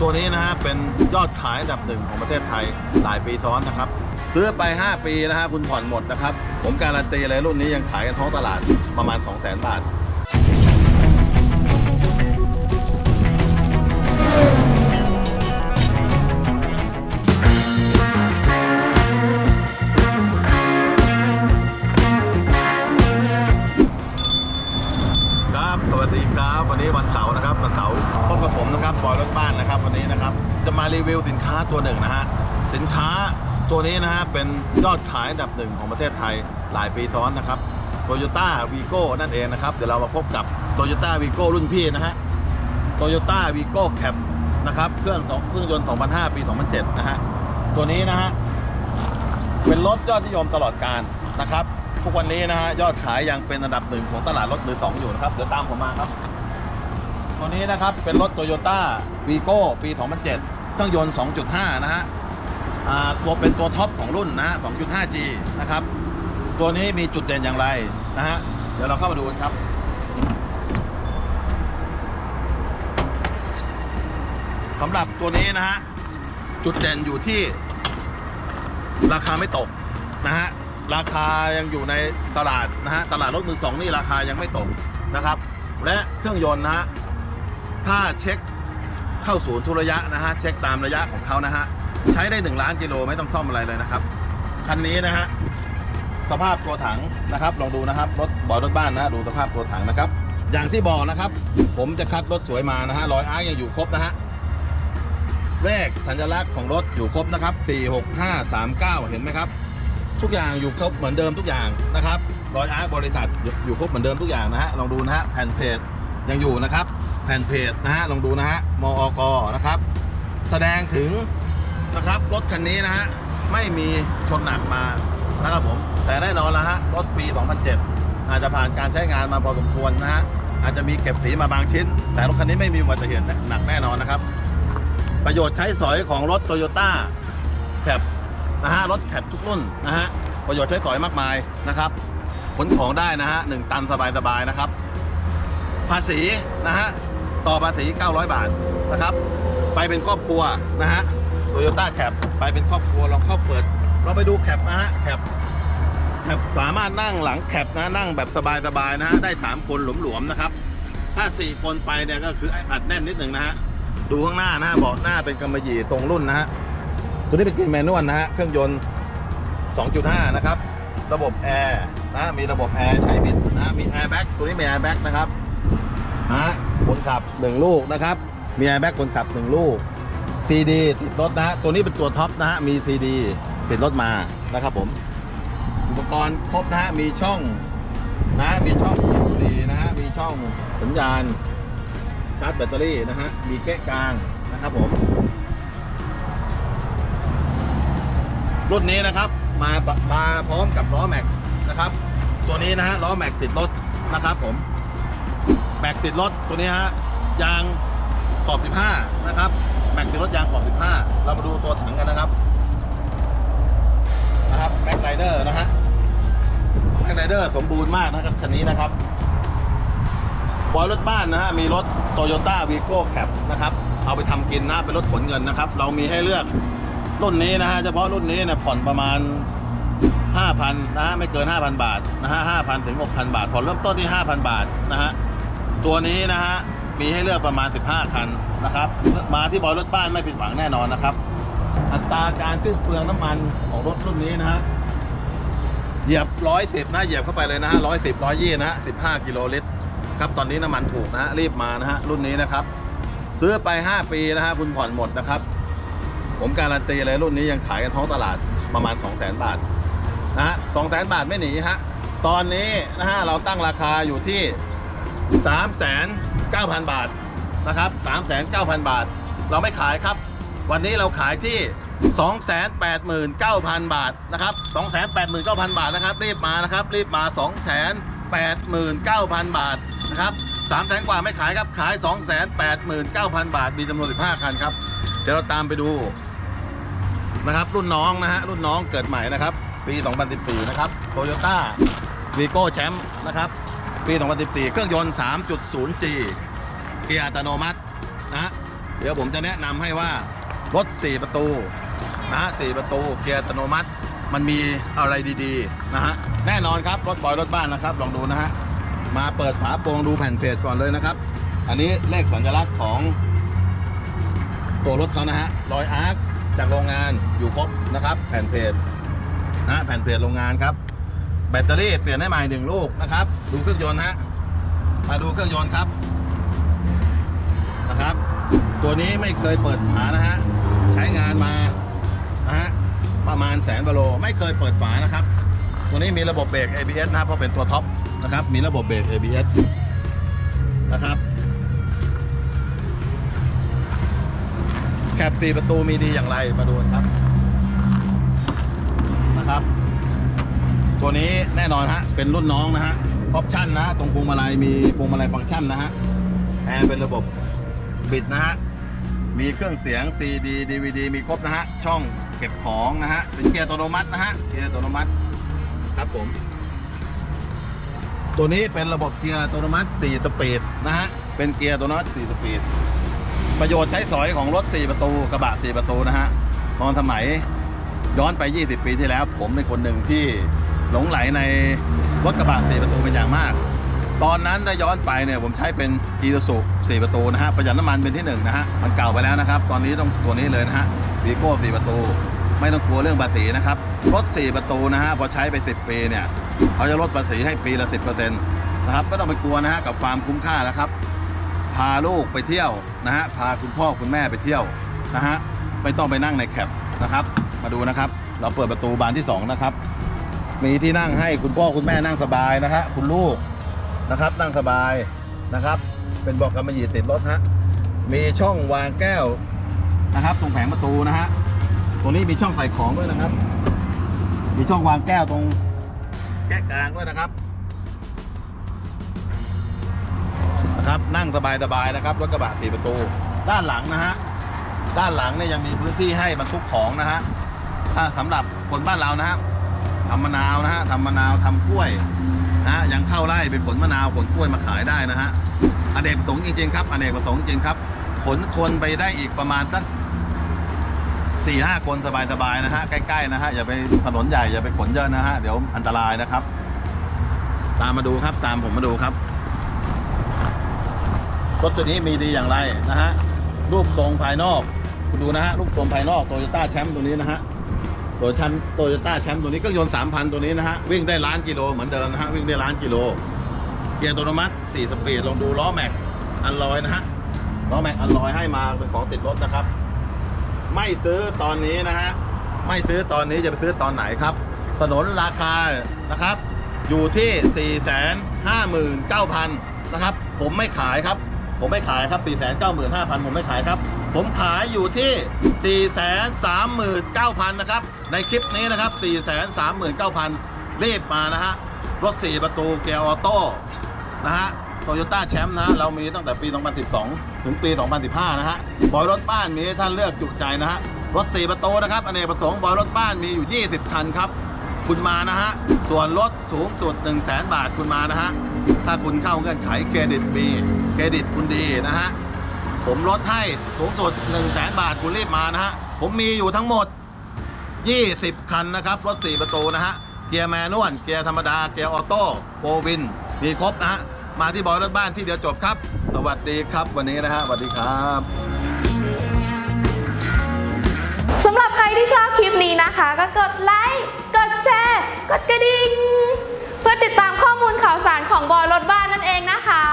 ตัวนี้นะฮะเป็นยอดขายอันดับหนึ่งของประเทศไทยหลายปีซ้อนนะครับ ซื้อไป 5 ปีนะฮะคุณผ่อนหมดนะครับ ผมการันตีเลยรุ่นนี้ยังขายกันท้องตลาดประมาณ 2 0 0 0 0 0 บาท รีวิวสินค้าตัวหนึ่งนะฮะ สินค้าตัวนี้นะฮะ เป็นยอดขายอันดับหนึ่งของประเทศไทยหลายปีซ้อนนะครับ Toyota Vigo นั่นเองนะครับ เดี๋ยวเรามาพบกับ Toyota Vigo รุ่นพี่นะฮะ Toyota Vigo Cap นะครับ เครื่องสองเครื่องยนต์ 2005 ปี 2007 นะฮะ ตัวนี้นะฮะ เป็นรถยอดนิยมตลอดการนะครับ ทุกวันนี้นะฮะ ยอดขายยังเป็นอันดับหนึ่งของตลาดรถมือสองอยู่นะครับ เดี๋ยวตามผมมาครับตัวนี้นะครับ เป็นรถ Toyota Vigo ปี 2007 เครื่องยนต์ 2.5 นะฮะตัวเป็นตัวท็อปของรุ่นนะฮะ 2.5G นะครับ ตัวนี้มีจุดเด่นอย่างไรนะฮะ เดี๋ยวเราเข้ามาดูกันครับ สำหรับตัวนี้นะฮะ จุดเด่นอยู่ที่ราคาไม่ตกนะฮะ ราคายังอยู่ในตลาดนะฮะ ตลาดรถมือสองนี่ราคายังไม่ตกนะครับ และเครื่องยนต์นะฮะ ถ้าเช็ค เข้าศูนย์ทุระยะนะฮะเช็คตามระยะของเขานะฮะใช้ได้ 1 ล้านกิโลไม่ต้องซ่อมอะไรเลยนะครับคันนี้นะฮะสภาพตัวถังนะครับลองดูนะครับรถบอยรถบ้านนะดูสภาพตัวถังนะครับ อย่างที่บอกนะครับ ผมจะคัดรถสวยมานะฮะรอยอาร์ยังอยู่ครบนะฮะเลขสัญลักษณ์ของรถอยู่ครบนะครับ 46539 เห็นไหมครับ ทุกอย่างอยู่ครบเหมือนเดิมทุกอย่างนะครับรอยอาร์บริษัทอยู่อยู่ครบเหมือนเดิมทุกอย่างนะฮะลองดูนะฮะแผ่นเพจ ยังอยู่นะครับ แผ่นเพจนะฮะลองดูนะฮะมอกนะครับ แสดงถึงนะครับรถคันนี้นะฮะไม่มีชนหนักมานะครับผม แต่แน่นอนแล้วฮะรถปี 2007 อาจจะผ่านการใช้งานมาพอสมควรนะฮะอาจจะมีเก็บสีมาบางชิ้น แต่รถคันนี้ไม่มีอุบัติเหตุหนักแน่นอนนะครับ ประโยชน์ใช้สอยของรถโตโยต้าแคปนะฮะรถแคปทุกรุ่นนะฮะประโยชน์ใช้สอยมากมายนะครับขนของได้นะฮะหนึ่งตันสบายๆนะครับ ภาษีนะฮะต่อภาษี 900 บาทนะครับ ไปเป็นครอบครัวนะฮะโตโยต้าแคปไปเป็นครอบครัวลองเข้าเปิด เราไปดูแคปนะฮะแคปแคปสามารถนั่งหลังแคปนะนั่งแบบสบายๆนะฮะได้สามคนหลวมๆนะครับ ถ้าสี่คนไปเนี่ยก็คืออัดแน่นนิดหนึ่งนะฮะดูข้างหน้านะฮะเบาะหน้าเป็นกำมะหยี่ตรงรุ่นนะฮะตัวนี้เป็นเกียร์แมนนวลนะฮะเครื่องยนต์ 2.5 นะครับ ระบบแอร์นะมีระบบแอร์ใช้บิดนะมีแอร์แบ็กตัวนี้มีแอร์แบ็กนะครับ ฮะคนขับ 1 ลูกนะครับ มีแอร์แบ็กคนขับ 1 ลูก CD ติดรถนะ ตัวนี้เป็นตัวท็อปนะฮะ มี CD ติดรถมานะครับผม อุปกรณ์ครบนะฮะ มีช่องนะฮะมีช่องดีนะฮะ มีช่องสัญญาณ ชาร์จแบตเตอรี่นะฮะ มีแก้กลางนะครับผม รุ่นนี้นะครับ มามาพร้อมกับล้อแม็กนะครับ ตัวนี้นะฮะล้อแม็กติดรถนะครับผม แม็กติดรถตัวนี้ฮะยางขอบ 15 นะครับแม็กติดรถยางขอบ 15 เรามาดูตัวถังกันนะครับนะครับแม็กไรเดอร์นะฮะแม็กไรเดอร์สมบูรณ์มากนะครับคันนี้นะครับบอยรถบ้านนะฮะมีรถ Toyota Vigo Cap นะครับเอาไปทำกินนะเป็นรถขนเงินนะครับ เรามีให้เลือกรุ่นนี้นะฮะเฉพาะรุ่นนี้เนี่ยผ่อนประมาณ 5,000นะฮะไม่เกิน 5,000 บาทนะฮะ5,000 ถึง 6,000 บาทผ่อนเริ่มต้นที่ 5,000 บาทนะฮะ ตัวนี้นะฮะ มีให้เลือกประมาณ 15 คันนะครับ มาที่บอยรถบ้านไม่ผิดหวังแน่นอนนะครับ อัตราการสิ้นเปลืองน้ำมันของรถรุ่นนี้นะฮะ เหยียบร้อยสิบนะเหยียบเข้าไปเลยนะฮะร้อยสิบร้อยยี่นะฮะสิบห้ากิโลลิตรครับตอนนี้น้ำมันถูกนะฮะรีบมานะฮะรุ่นนี้นะครับ ซื้อไป 5 ปีนะฮะคุณผ่อนหมดนะครับ ผมการันตีเลยรุ่นนี้ยังขายกันท้องตลาดประมาณ 2 0 0 0 0 0 บาทนะฮะสองแสนบาทไม่หนีฮะตอนนี้นะฮะเราตั้งราคาอยู่ที่ 3 9 0 0 0 บาทนะครับ3 9 0 0 0 บาท เราไม่ขายครับ วันนี้เราขายที่ 289,000 บาทนะครับ289,000 บาทนะครับ รีบมานะครับ รีบมา 289,000 บาทนะครับ3แสนกว่าไม่ขายครับ ขาย 289,000 บาท มีจำนวน 15 คันครับ เดี๋ยวเราตามไปดูนะครับ รุ่นน้องนะฮะ รุ่นน้องเกิดใหม่นะครับ ปี 2014 นะครับ Toyota Vigo Champ นะครับ ปี 2014 เครื่องยนต์ 3.0G เกียร์อัตโนมัตินะเดี๋ยวผมจะแนะนำให้ว่า รถ 4 ประตูนะ4ประตู เกียร์อัตโนมัติ มันมีอะไรดีๆ นะฮะ แน่นอนครับ รถบอยรถบ้านนะครับ ลองดูนะฮะ มาเปิดฝาโปรงดูแผ่นเพจก่อนเลยนะครับ อันนี้เลขสัญลักษณ์ของตัวรถเขานะฮะรอยอาร์คจากโรงงานอยู่ครบนะครับ แผ่นเพจนะฮะแผ่นเพจโรงงานครับ แบตเตอรี่เปลี่ยนให้ใหม่หนึ่งลูกนะครับ ดูเครื่องยนต์ฮะมาดูเครื่องยนต์ครับนะครับ ตัวนี้ไม่เคยเปิดฝานะฮะใช้งานมานะฮะประมาณแสนกิโลไม่เคยเปิดฝานะครับ ตัวนี้มีระบบเบรก ABS นะครับเพราะเป็นตัวท็อปนะครับ มีระบบเบรก ABS นะครับแคปสี่ประตูมีดีอย่างไรมาดูกันครับนะครับ ตัวนี้แน่นอนฮะ เป็นรุ่นน้องนะฮะออปชั่นนะ ตรงพวงมาลัยมีพวงมาลัยฟังก์ชันนะฮะแอร์เป็นระบบบิดนะฮะ มีเครื่องเสียง CD DVD มีครบนะฮะ ช่องเก็บของนะฮะ เป็นเกียร์อัตโนมัตินะฮะ เกียร์อัตโนมัติครับผม ตัวนี้เป็นระบบเกียร์อัตโนมัติ 4 สปีดนะฮะ เป็นเกียร์อัตโนมัติ 4 สปีด ประโยชน์ใช้สอยของรถ 4 ประตู กระบะ 4 ประตูนะฮะตอนสมัยย้อนไป 20 ปีที่แล้ว ผมเป็นคนหนึ่งที่ หลงไหลในรถกระบะ4ประตูเป็นอย่างมาก ตอนนั้นถ้าย้อนไปเนี่ยผมใช้เป็นอีซูซุ4ประตูนะฮะประหยัดน้ำมันเป็นที่หนึ่งนะฮะมันเก่าไปแล้วนะครับ ตอนนี้ต้องตัวนี้เลยนะฮะวีโก้4ประตู ไม่ต้องกลัวเรื่องภาษีนะครับรถ4ประตูนะฮะพอใช้ไป 10 ปีเนี่ยเขาจะลดภาษีให้ปีละ10%นะครับไม่ต้องไปกลัวนะฮะกับความคุ้มค่าแล้วครับ พาลูกไปเที่ยวนะฮะพาคุณพ่อคุณแม่ไปเที่ยวนะฮะไม่ต้องไปนั่งในแคปนะครับ มาดูนะครับ เราเปิดประตูบานที่สองนะครับ มีที่นั่งให้คุณพ่อคุณแม่นั่งสบายนะฮะคุณลูกนะครับ นั่งสบายนะครับ เป็นเบอกกำมะหยี่ติดรถฮะมีช่องวางแก้วนะครับ ตรงแผงประตูนะฮะตรงนี้มีช่องใส่ของด้วยนะครับ มีช่องวางแก้วตรงแก้กลางด้วยนะครับนะครับ นั่งสบายๆนะครับรถกระบะสี่ประตู ด้านหลังนะฮะด้านหลังเนี่ยยังมีพื้นที่ให้บรรทุกของนะฮะถ้าสำหรับคนบ้านเรานะฮะ ทำมะนาวนะฮะทำมะนาวทำกล้วยนะฮะยังเข้าไร่เป็นผลมะนาวผลกล้วยมาขายได้นะฮะอเนกประสงค์จริงๆครับอเนกประสงค์จริงครับ ขนคนไปได้อีกประมาณสักสี่ห้าคนสบายๆนะฮะใกล้ๆนะฮะอย่าไปถนนใหญ่อย่าไปขนเยอะนะฮะเดี๋ยวอันตรายนะครับ ตามมาดูครับตามผมมาดูครับรถตัวนี้มีดีอย่างไรนะฮะรูปทรงภายนอกคุณดูนะฮะรูปทรงภายนอกโตโยต้าแชมป์ตัวนี้นะฮะ โตโยต้าโตโยต้าแชมป์ตัวนี้เครื่องยนต์3,000 ตัวนี้นะฮะ วิ่งได้ล้านกิโลเหมือนเดิมนะฮะ วิ่งได้ล้านกิโล เกียร์อัตโนมัติ 4 สปีด ลองดูล้อแม็กอันลอยนะฮะ ล้อแม็กอันลอยให้มาเป็นของติดรถนะครับ ไม่ซื้อตอนนี้นะฮะ ไม่ซื้อตอนนี้จะไปซื้อตอนไหนครับ สนนราคานะครับ อยู่ที่ 4 5 9 0 0 0 นะครับ ผมไม่ขายครับ ผมไม่ขายครับ 4 9 5 0 0 0 ผมไม่ขายครับ ผมขายอยู่ที่ 4 3 9 0 0 0นะครับ ในคลิปนี้นะครับ 4 3 9 0 0 0 รีบมานะฮะ รถ 4 ประตูเกียร์ออโต้นะฮะโตโยต้าแชมป์นะ เรามีตั้งแต่ปี 2012 ถึงปี 2015 นะฮะ บอยรถบ้านมีให้ท่านเลือกจุใจนะฮะ รถ 4 ประตูนะครับอเนกประสงค์บอยรถบ้านมีอยู่ 20 คันครับ คุณมานะฮะ ส่วนลดสูงสุด 1 0 0 0 0แบาทคุณมานะฮะ ถ้าคุณเข้าเงื่อนไขเครดิตมีเครดิตคุณดีนะฮะ ผมลดให้สูงสุด1 0 0 0 0แบาทคุณรีบมานะฮะ ผมมีอยู่ทั้งหมด 20 คันนะครับ รถ 4 ประตูนะฮะ เกียร์แมนวลเกียร์ธรรมดา เกียร์ออโต้โฟวิน มีครบนะฮะ มาที่บอยรถบ้านที่เดียวจบครับ สวัสดีครับวันนี้นะฮะสวัสดีครับสำหรับใครที่ชอบคลิปนี้นะคะ ก็กดไลค์ กดแชร์ กดกระดิ่ง เพื่อติดตามข้อมูลข่าวสารของบอยรถบ้านนั่นเองนะคะ